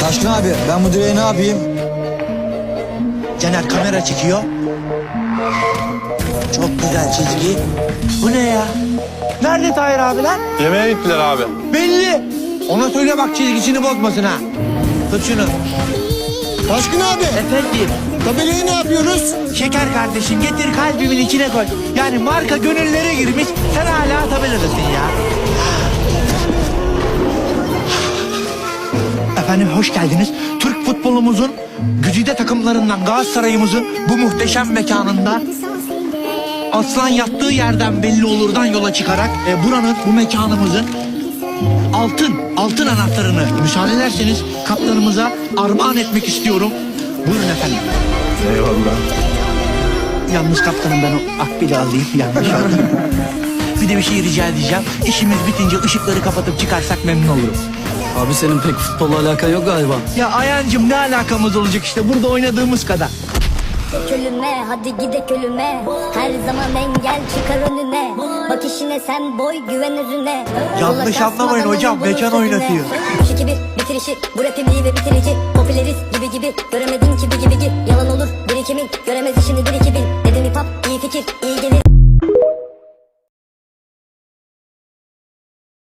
Taşkın abi ben bu direği ne yapayım? Caner kamera çekiyor. Çok güzel çizgi. Bu ne ya? Nerede Tahir abi lan? Yemeğe gittiler abi. Belli. Ona söyle bak çizgisini bozmasın ha. Tut şunu. Taşkın abi Efendim. tabelayı ne yapıyoruz? Şeker kardeşim getir kalbimin içine koy. Yani marka gönüllere girmiş. Efendim hoş geldiniz. Türk futbolumuzun güzide takımlarından Galatasaray'ımızın bu muhteşem mekanında aslan yattığı yerden belli olurdan yola çıkarak e, buranın bu mekanımızın altın altın anahtarını müsaade ederseniz kaptanımıza armağan etmek istiyorum. Buyurun efendim. Eyvallah. Yalnız kaptanım ben o akbili alayım yanlış oldu. bir de bir şey rica edeceğim. İşimiz bitince ışıkları kapatıp çıkarsak memnun olurum. Abi senin pek futbolla alakan yok galiba. Ya Ayancım ne alakamız olacak işte? Burada oynadığımız kadar. Ölüme hadi gidek ölüme Her zaman engel çıkar önüne. Bak işine sen boy güven özüne. Yanlış anlamayın hocam, mekan oynatıyor. 3 2 1 bitirişi bu rapim iyi ve bitirici. Popüleriz gibi gibi göremedin ki bir gibi. Gibi Yalan olur birikimin göremez işini bir iki bin Dedim hip hop iyi fikir iyi gelir